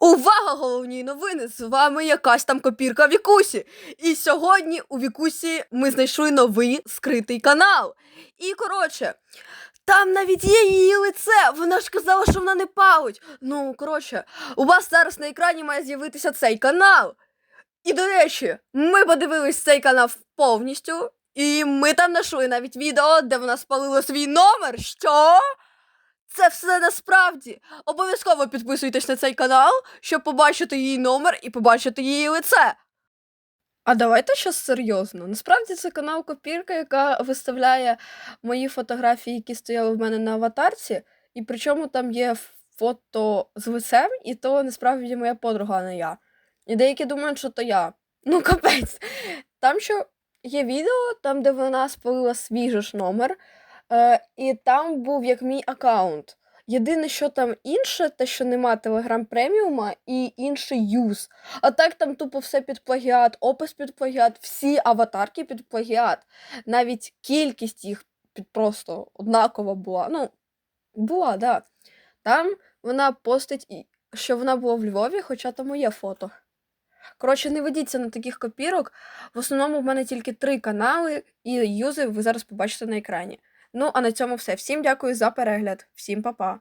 Увага, головні новини! З вами якась там копірка Вікусі. І сьогодні у Вікусі ми знайшли новий скритий канал. І коротше, там навіть є її лице. Вона ж казала, що вона не палить. Ну, коротше, у вас зараз на екрані має з'явитися цей канал. І до речі, ми подивились цей канал повністю, і ми там знайшли навіть відео, де вона спалила свій номер. Що? Це все насправді. Обов'язково підписуйтесь на цей канал, щоб побачити її номер і побачити її лице. А давайте щось серйозно. Насправді це канал Копірка, яка виставляє мої фотографії, які стояли в мене на аватарці, і причому там є фото з лицем, і то насправді моя подруга, а не я. І деякі думають, що то я. Ну, капець. Там що є відео, там, де вона спалила свій же ж номер. Е, і там був як мій аккаунт. Єдине, що там інше, те, що нема Telegram преміума і інший юз. А так там тупо все під плагіат, опис під плагіат, всі аватарки під плагіат. Навіть кількість їх під просто однакова була. Ну, була, да. Там вона постить, що вона була в Львові, хоча там моє фото. Коротше, не ведіться на таких копірок. В основному в мене тільки три канали, і юзи ви зараз побачите на екрані. Ну, а на цьому все. Всім дякую за перегляд. Всім па-па.